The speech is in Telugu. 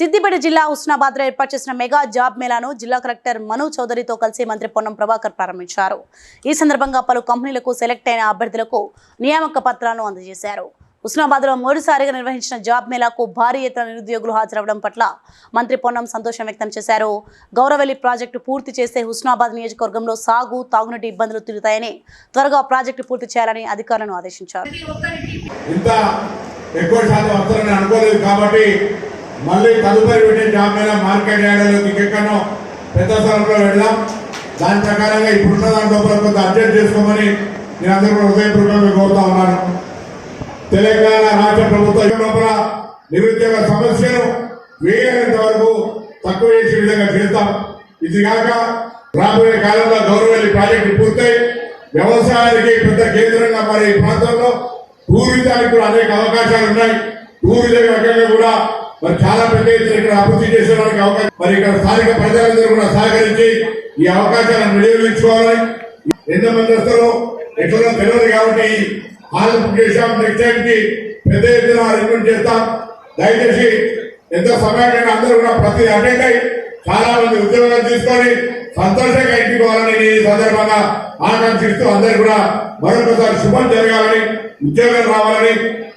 సిద్దిపేట జిల్లా హుస్నాబాద్ లో ఏర్పాటు చేసిన మెగా జాబ్ మేళాను జిల్లా కలెక్టర్ మను చౌదరితో కలిసి మంత్రి పొన్నం ప్రభాకర్ ప్రారంభించారు ఈ సందర్భంగా పలు కంపెనీలకు సెలెక్ట్ అయిన అభ్యర్థులకు నియామక పత్రాలను అందజేశారు హుస్నాబాద్ లో మూడుసారిగా నిర్వహించిన జాబ్ మేళాకు భారీ ఎత్తున నిరుద్యోగులు హాజరవడం పట్ల మంత్రి పొన్నం సంతోషం వ్యక్తం చేశారు గౌరవెల్లి ప్రాజెక్టు పూర్తి చేస్తే హుస్నాబాద్ నియోజకవర్గంలో సాగు తాగునీటి ఇబ్బందులు తిరుగుతాయని త్వరగా ప్రాజెక్టు పూర్తి చేయాలని అధికారులను ఆదేశించారు మళ్ళీ తదుపరి పెట్టే జాబ్ మీద మార్కెట్ యార్డ్లోకి ఇంకెక్కడో పెద్ద స్థలంలో వెళ్దాం దాని ప్రకారంగా ఈ ఇప్పుడున్న దాంట్లో కొంత అప్డేట్ చేసుకోమని నేను అందరూ కూడా హృదయపూర్వకంగా కోరుతా ఉన్నాను తెలంగాణ రాష్ట్ర ప్రభుత్వం నిరుద్యోగ సమస్యను వేయనంత వరకు తక్కువ చేసే విధంగా చేస్తాం ఇది కాక రాబోయే కాలంలో గౌరవల్లి ప్రాజెక్టు పూర్తయి వ్యవసాయానికి పెద్ద కేంద్రంగా మరి ఈ ప్రాంతంలో టూరిజానికి కూడా అనేక అవకాశాలు ఉన్నాయి టూరిజం రకంగా కూడా మరి చాలా పెద్ద ఎత్తున ఇక్కడ అభివృద్ధి చేసే వాళ్ళకి అవకాశం మరి ఇక్కడ స్థానిక ప్రజలందరూ కూడా సహకరించి ఈ అవకాశాలను వినియోగించుకోవాలి ఎంత మంది వస్తారో ఎట్లా తెలియదు కాబట్టి హాల్ బుక్ చేసాం నెక్స్ట్ టైం కి పెద్ద ఎత్తున అరేంజ్మెంట్ చేస్తాం దయచేసి ఎంత సమయాన్ని అందరూ కూడా ప్రతి అటెండ్ అయి చాలా మంది ఉద్యోగాలు తీసుకొని సంతోషంగా ఇంటికి పోవాలని ఈ సందర్భంగా ఆకాంక్షిస్తూ అందరు కూడా మరొకసారి శుభం జరగాలని ఉద్యోగాలు రావాలని